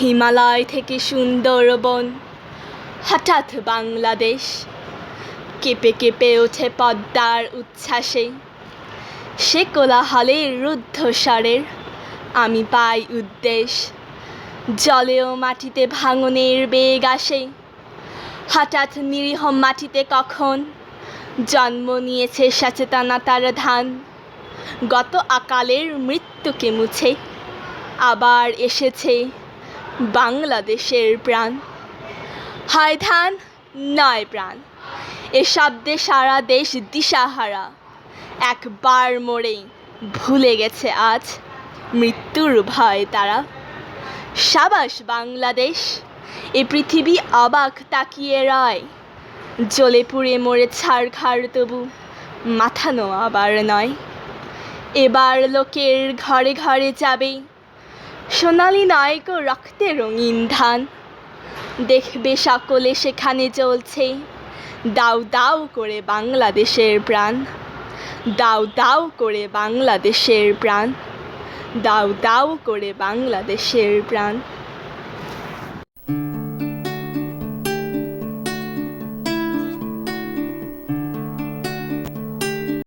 হিমালয় থেকে সুন্দরবন, হঠাৎ বাংলাদেশ। কেঁপে কেঁপে ওঠে পদ্মার উচ্ছ্বাসে। সে কোলাহলের রুদ্ধস্বরের আমি পাই উদ্দেশ। জলেও মাটিতে ভাঙনের বেগ আসে। হঠাৎ নিরীহ মাটিতে কখন জন্ম নিয়েছে সচেতনতার ধান? গত আকালের মৃত্যুকে মুছে, আবার এসেছে বাংলাদেশের প্রাণ। হয় ধান, নয় প্রাণ। এ শব্দে সারা দেশ দিশাহারা। একবার মোড়ে ভুলে গেছে আজ মৃত্যুর ভয় তারা। সাবাস বাংলাদেশ, এ পৃথিবী অবাক তাকিয়ে রয়। জ্বলে পুড়ে মরে ছাড়খাড় তবু, মাথা নোয়াবার নয়। এবার লোকের ঘরে ঘরে যাবে। সোনালি নায়ক রক্তে রঙিন ধান। দেখবে সকলে সেখানে চলছে। দাউ দাউ করে বাংলাদেশের প্রাণ। দাউ দাউ করে বাংলাদেশের প্রাণ। দাউ দাউ করে বাংলাদেশের প্রাণ।